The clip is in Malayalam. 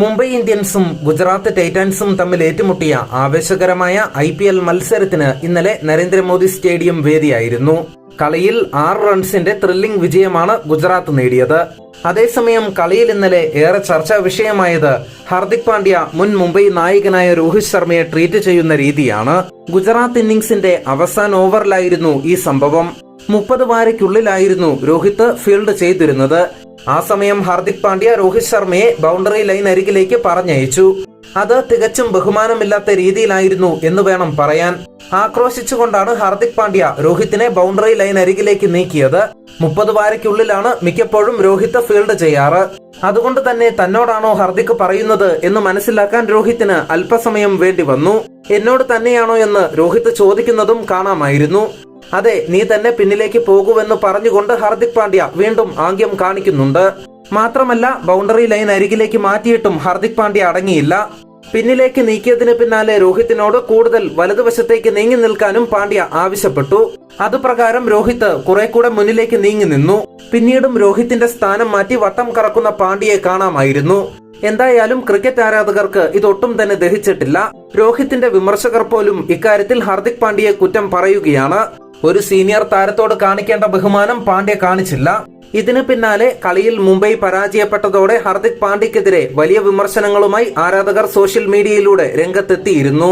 മുംബൈ ഇന്ത്യൻസും ഗുജറാത്ത് ടൈറ്റാൻസും തമ്മിൽ ഏറ്റുമുട്ടിയ ആവേശകരമായ ഐ പി എൽ മത്സരത്തിന് ഇന്നലെ നരേന്ദ്രമോദി സ്റ്റേഡിയം വേദിയായിരുന്നു. കളിയിൽ ആറ് റൺസിന്റെ ത്രില്ലിംഗ് വിജയമാണ് ഗുജറാത്ത് നേടിയത്. അതേസമയം കളിയിൽ ഇന്നലെ ഏറെ ചർച്ചാ വിഷയമായത് ഹാർദിക് പാണ്ഡ്യ മുൻ മുംബൈ നായകനായ രോഹിത് ശർമ്മയെ ട്രീറ്റ് ചെയ്യുന്ന രീതിയാണ്. ഗുജറാത്ത് ഇന്നിംഗ്സിന്റെ അവസാന ഓവറിലായിരുന്നു ഈ സംഭവം. മുപ്പത് വാരയ്ക്കുള്ളിലായിരുന്നു രോഹിത് ഫീൽഡ് ചെയ്തിരുന്നത്. ആ സമയം ഹാർദിക് പാണ്ഡ്യ രോഹിത് ശർമ്മയെ ബൗണ്ടറി ലൈൻ അരികിലേക്ക് പറഞ്ഞയച്ചു. അത് തികച്ചും ബഹുമാനമില്ലാത്ത രീതിയിലായിരുന്നു എന്ന് വേണം പറയാൻ. ആക്രോശിച്ചുകൊണ്ടാണ് ഹാർദിക് പാണ്ഡ്യ രോഹിത്തിനെ ബൗണ്ടറി ലൈൻ അരികിലേക്ക് നീക്കിയത്. മുപ്പത് വാരയ്ക്കുള്ളിലാണ് മിക്കപ്പോഴും രോഹിത് ഫീൽഡ് ചെയ്യാറ്. അതുകൊണ്ട് തന്നെ തന്നോടാണോ ഹാർദിക് പറയുന്നത് എന്ന് മനസ്സിലാക്കാൻ രോഹിത്തിന് അല്പസമയം വേണ്ടി വന്നു. എന്നോട് തന്നെയാണോ എന്ന് രോഹിത് ചോദിക്കുന്നതും കാണാമായിരുന്നു. അതെ നീ തന്നെ പിന്നിലേക്ക് പോകുമെന്ന് പറഞ്ഞുകൊണ്ട് ഹാർദിക് പാണ്ഡ്യ വീണ്ടും ആംഗ്യം കാണിക്കുന്നുണ്ട്. മാത്രമല്ല ബൗണ്ടറി ലൈൻ അരികിലേക്ക് മാറ്റിയിട്ടും ഹാർദിക് പാണ്ഡ്യ അടങ്ങിയില്ല. പിന്നിലേക്ക് നീക്കിയതിന് പിന്നാലെ രോഹിത്തിനോട് കൂടുതൽ വലതുവശത്തേക്ക് നീങ്ങി നിൽക്കാനും പാണ്ഡ്യ ആവശ്യപ്പെട്ടു. അതുപ്രകാരം രോഹിത് കുറെ കൂടെ മുന്നിലേക്ക് നീങ്ങി നിന്നു. പിന്നീടും രോഹിത്തിന്റെ സ്ഥാനം മാറ്റി വട്ടം കറക്കുന്ന പാണ്ഡ്യയെ കാണാമായിരുന്നു. എന്തായാലും ക്രിക്കറ്റ് ആരാധകർക്ക് ഇതൊട്ടും തന്നെ ദഹിച്ചിട്ടില്ല. രോഹിത്തിന്റെ വിമർശകർ പോലും ഇക്കാര്യത്തിൽ ഹാർദിക് പാണ്ഡ്യയെ കുറ്റം പറയുകയാണ്. ഒരു സീനിയർ താരത്തോട് കാണിക്കേണ്ട ബഹുമാനം പാണ്ഡ്യ കാണിച്ചില്ല. ഇതിന് പിന്നാലെ കളിയിൽ മുംബൈ പരാജയപ്പെട്ടതോടെ ഹർദിക് പാണ്ഡ്യക്കെതിരെ വലിയ വിമർശനങ്ങളുമായി ആരാധകർ സോഷ്യൽ മീഡിയയിലൂടെ രംഗത്തെത്തിയിരുന്നു.